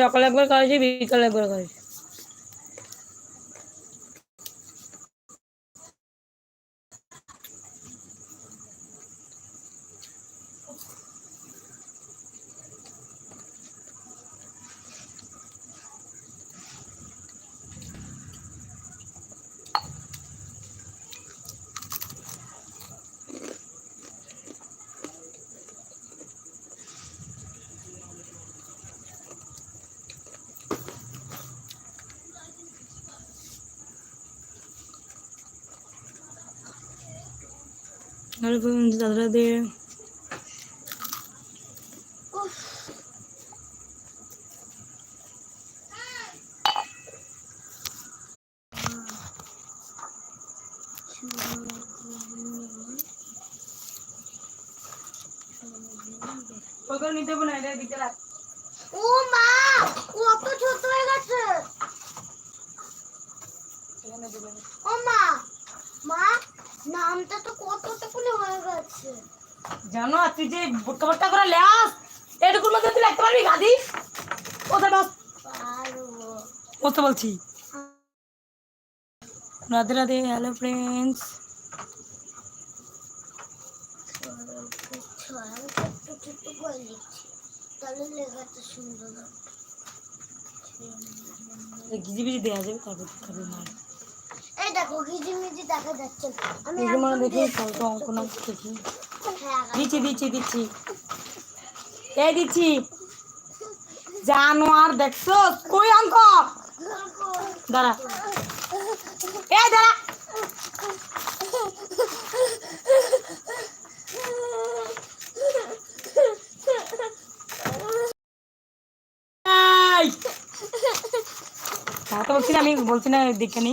সকালে একবার খাওয়াইছি বিকালে একবার খাওয়াইছি হ্যালো ফ্রেন্ডস দাদা দিয়ে নিতে এটা দিতে রাখ। ও মা কত ছোট হয়ে গেছে। ও মা মা নামটা তো কতটুকুনি হয়ে গেছে জানো আর তুই যে বোটকা বোটকা করে লেয়াস এটুকুর মধ্যে তুই লিখতে পারবি গাদি কোথায় বাস কত বলছি রাধে রাধে হ্যালো ফ্রেন্ডস ছয় ছোট্ট ছোট্ট করে লিখছি তাহলে লেখাটা সুন্দর হবে গিজি বিজি দেওয়া যাবে তারপর খাবে মার দেখো ঘিজিমিজি দেখা যাচ্ছে। আমি মানে দেখি দিয়ে- অঙ্ক না দেখি হ্যাঁ দিচ্ছি দিচ্ছি দিচ্ছি। এই দিচ্ছি। জানোয়ার দেখছ? কই অঙ্ক? দাঁড়া। এই দাঁড়া! তো বলছি না আমি বলছি না দেখে নি।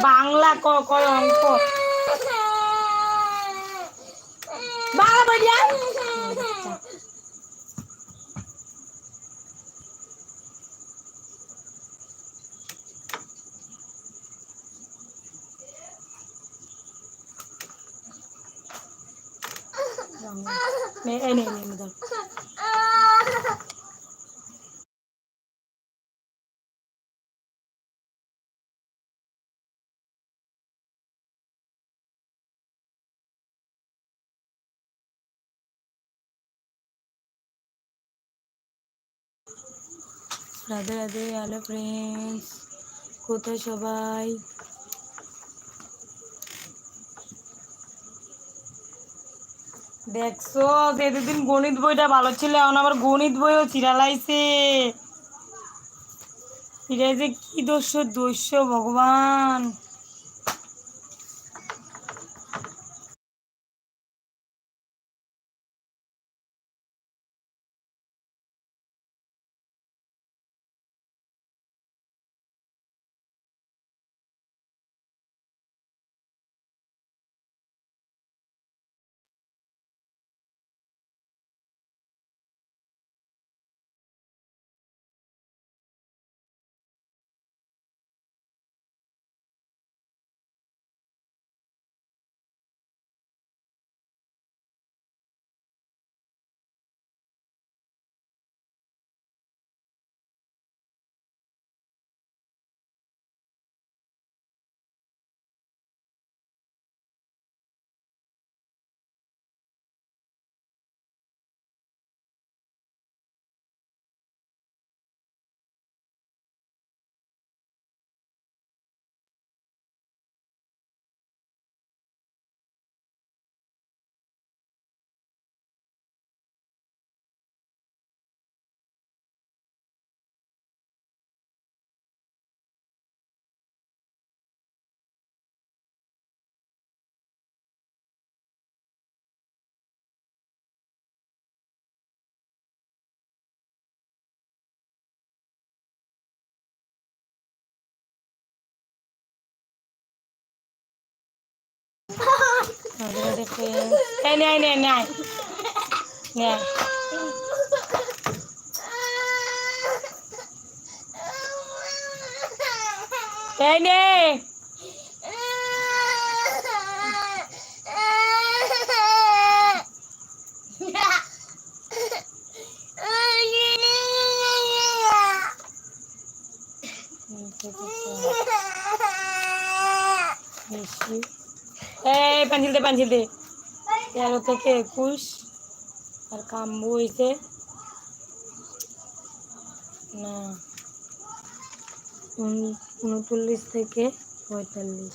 বাংলা ক কয় অঙ্ক বাংলা বইয়া নে এই নে নে ধর রাধে রাধে হ্যালো ফ্রেন্ডস কোথায় সবাই? দেখছ যে দুদিন গণিত বইটা ভালো ছিল, এখন আবার গণিত বইও চিরালাইছে। যে কি দস্য দস্য, ভগবান। này này này này. Nè. này nè. Thank you. এই পেন্সিল দে পেন্সিল দে। তেরো থেকে একুশ, আর কাম্বু হয়েছে না, উন- উনচল্লিশ থেকে পঁয়তাল্লিশ।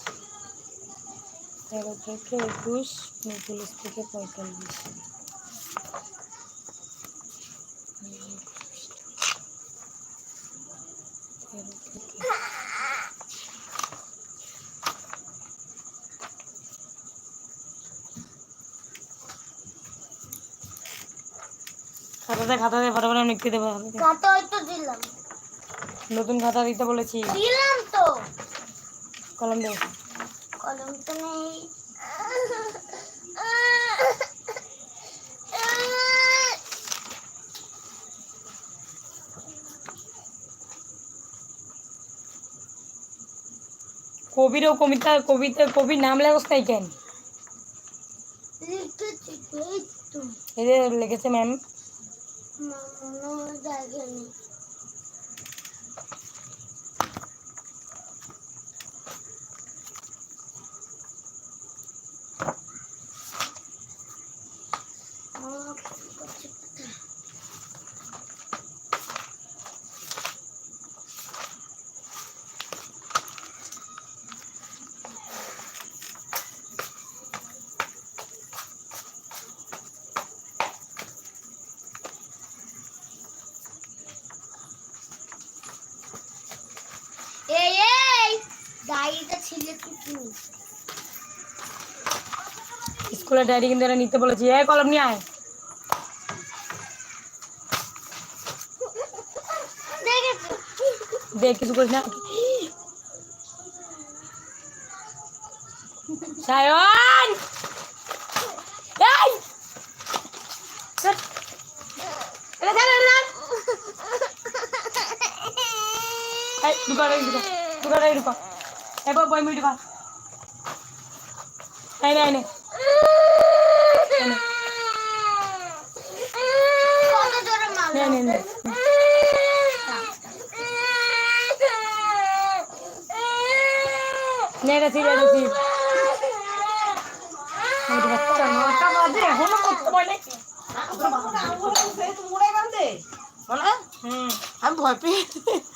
তেরো থেকে একুশ, উনচল্লিশ থেকে পঁয়তাল্লিশ। তেরো থেকে খাতাতে খাতাতে লিখতে দেবো। কাটা হয়তো দিলাম। নতুন খাতা দিতে বলেছি। দিলাম তো। কলম দে। কলম তো নেই। কবিরও কবিতা কবিতা কবির নাম লেখস নাই কেন? লিখেছি তো। এই যে লিখেছে ম্যাম মামা জায়গা নেই আমার কাছে কোথায়? এই এই ডায়েরিটা ছিলে তুই স্কুলের ডায়েরি কিন্তু এরা নিতে বলেছি। এ কলম নিয়ে আয়। দেখেছ দেখ কিছু করিস না। সায়ন! ঢুকা। ঢুকা, এই, ঢুকা। এই, বই, বই, নে, নে। নে। নে, নে, নে। নে, এটা ছিঁড়ে। মুই ঢুকা। চল, নটা বাজে, এখনও করতে পারলে। আমি ভয় পেয়ে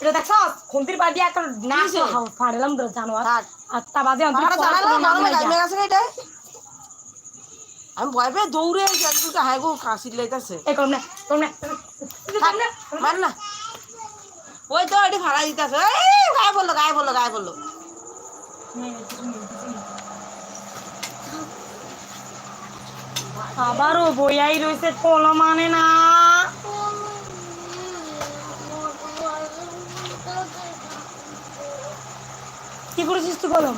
দেখছ খুন্তির বাদি একটা নাচ ফাড়লাম তো জানোয়ার আটটা বাজে আমি ভয় পেয়ে দৌড়ে একটু হাই গো কাশি লাইতেছে এই কম না। ওই তো এটি ভাড়া দিতেছে। এই গায়ে বলল গায়ে বলল গায়ে বলল আবারও বইয়াই রয়েছে কলম মানে না। কি করেছিস তুই কলম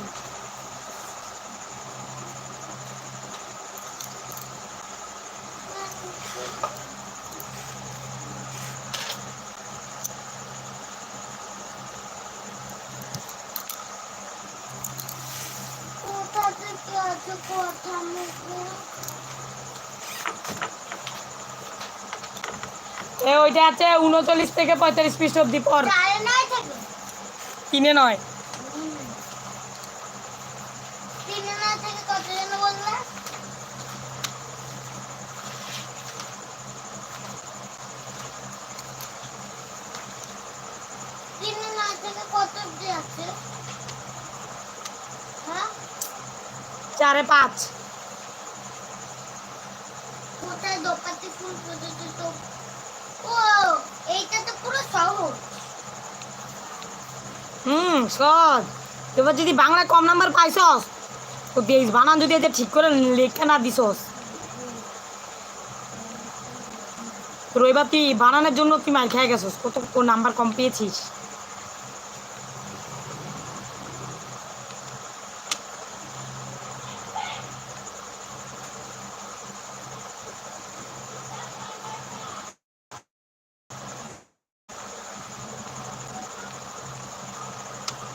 ওইটা আছে উনচল্লিশ থেকে পঁয়তাল্লিশ পৃষ্ঠ অব্দি পর তিনে নয় তিনে নয় থেকে কত জন বললে তিনে নয় থেকে কত অব্দি আছে হ্যাঁ চারে পাঁচ। কোথায় দোকাতে ফুল ফুটেছে ও এইটা তো পুরো সহজ হুম সহজ এবার যদি বাংলা কম নাম্বার পাইছস তো দিস বানান যদি এটা ঠিক করে লেখা না দিছস। রবিবার তুই বানানোর জন্য তুই মার খেয়ে গেছস। কত নাম্বার কম পেয়েছিস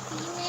তিনে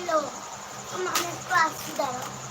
হয় তৈল বলো দেখি শৈল